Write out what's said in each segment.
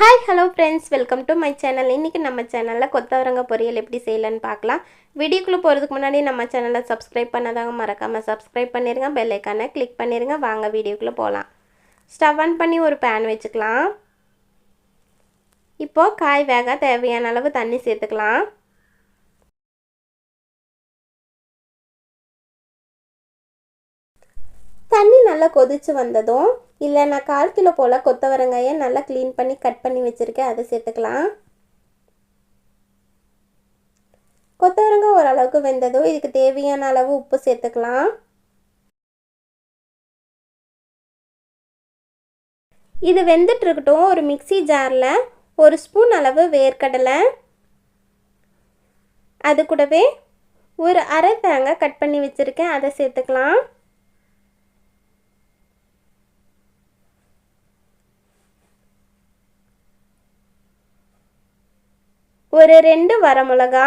Hi hello friends welcome to my channel இன்றைக்கி நம்ம சேனலில் கொத்தவரங்க பொரியல் எப்படி செய்யலான்னு பார்க்கலாம். வீடியோக்குள்ளே போகிறதுக்கு முன்னாடி நம்ம சேனலை சப்ஸ்கிரைப் பண்ணாதாங்க மறக்காமல் சப்ஸ்கிரைப் பண்ணிடுங்க பெல்லைக்கானை கிளிக் பண்ணிடுங்க வாங்க வீடியோக்குள்ளே போகலாம் ஸ்டவ் ஆன் பண்ணி ஒரு பேன் வச்சுக்கலாம். இப்போது காய் வேக தேவையான அளவு தண்ணி சேர்த்துக்கலாம். தண்ணி நல்லா கொதித்து வந்ததும் இல்லை நான் கால் கிலோ போல் கொத்தவரங்காயை நல்லா க்ளீன் பண்ணி கட் பண்ணி வச்சுருக்கேன் அதை சேர்த்துக்கலாம். கொத்தவரங்காய் ஓரளவுக்கு வெந்ததும் இதுக்கு தேவையான அளவு உப்பு சேர்த்துக்கலாம். இது வெந்துட்டு இருக்கட்டும் ஒரு மிக்சி ஜாரில் ஒரு ஸ்பூன் அளவு வேர்க்கடலை. அது கூடவே ஒரு அரை தேங்காய் கட் பண்ணி வச்சுருக்கேன் அதை சேர்த்துக்கலாம். ஒரு ரெண்டு வரமிளகா.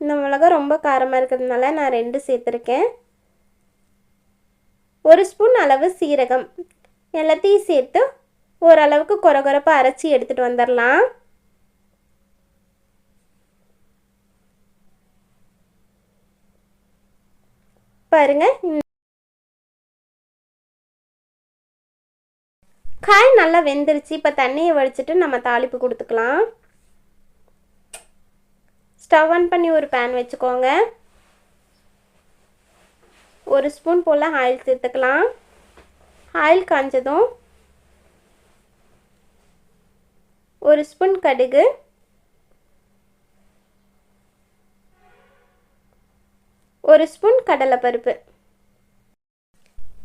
இந்த மிளகா ரொம்ப காரமாக இருக்கிறதுனால நான் ரெண்டு சேர்த்துருக்கேன். ஒரு ஸ்பூன் அளவு சீரகம். எல்லாத்தையும் சேர்த்து ஓரளவுக்கு குறகுறப்பாக அரைச்சி எடுத்துகிட்டு வந்துடலாம் பாருங்கள் காய் நல்லா வெந்துருச்சு. இப்போ தண்ணியை வடிச்சிட்டு நம்ம தாளிப்பு கொடுத்துக்கலாம். ஸ்டவ் ஆன் பண்ணி ஒரு பேன் வச்சுக்கோங்க. ஒரு ஸ்பூன் போல் ஆயில் சேர்த்துக்கலாம். ஆயில் காஞ்சதும் ஒரு ஸ்பூன் கடுகு. ஒரு ஸ்பூன் கடலைப்பருப்பு.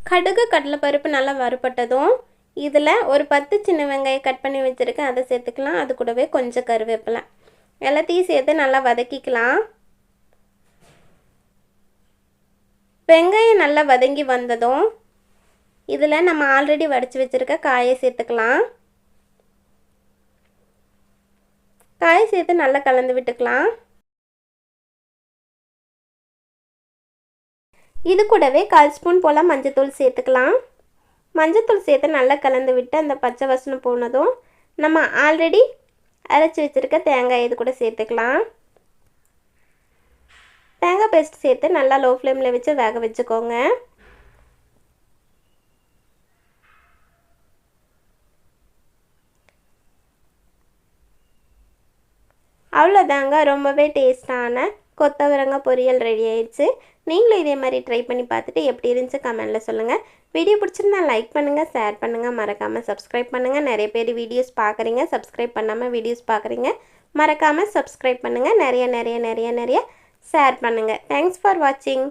கடுகு கடலைப்பருப்பு நல்லா வறுபட்டதும் இதில் ஒரு பத்து சின்ன வெங்காயம் கட் பண்ணி வச்சுருக்கேன். அதை சேர்த்துக்கலாம். அது கூடவே கொஞ்சம் கருவேப்பிலை. எல்லாத்தையும் சேர்த்து நல்லா வதக்கிக்கலாம். வெங்காயம் நல்லா வதங்கி வந்ததும் இதில் நம்ம ஆல்ரெடி வடித்து வச்சுருக்க காயை சேர்த்துக்கலாம். காயை சேர்த்து நல்லா கலந்து விட்டுக்கலாம். இது கூடவே கால் ஸ்பூன் போல் மஞ்சத்தூள் சேர்த்துக்கலாம். மஞ்சத்தூள் சேர்த்து நல்லா கலந்து விட்டு அந்த பச்சை வசனம் போனதும் நம்ம ஆல்ரெடி அரைச்சி வச்சுருக்க தேங்காய் இது கூட சேர்த்துக்கலாம். தேங்காய் பேஸ்ட் சேர்த்து நல்லா லோ ஃப்ளேமில் வச்சு வேக வச்சுக்கோங்க. அவ்வளோதாங்க ரொம்பவே டேஸ்டான கொத்தவரங்காய் பொரியல் ரெடி ஆயிடுச்சு. நீங்களும் இதே மாதிரி ட்ரை பண்ணி பார்த்துட்டு எப்படி இருந்துச்சு கமெண்டில் சொல்லுங்கள் வீடியோ பிடிச்சிருந்தா லைக் பண்ணுங்கள் ஷேர் பண்ணுங்கள் மறக்காமல் சப்ஸ்கிரைப் பண்ணுங்கள் நிறைய பேர் வீடியோஸ் பார்க்குறீங்க சப்ஸ்கிரைப் பண்ணாமல் வீடியோஸ் பார்க்குறீங்க மறக்காமல் சப்ஸ்கிரைப் பண்ணுங்கள் நிறைய நிறைய நிறைய நிறைய ஷேர் பண்ணுங்கள் தேங்க்ஸ் ஃபார் வாட்சிங்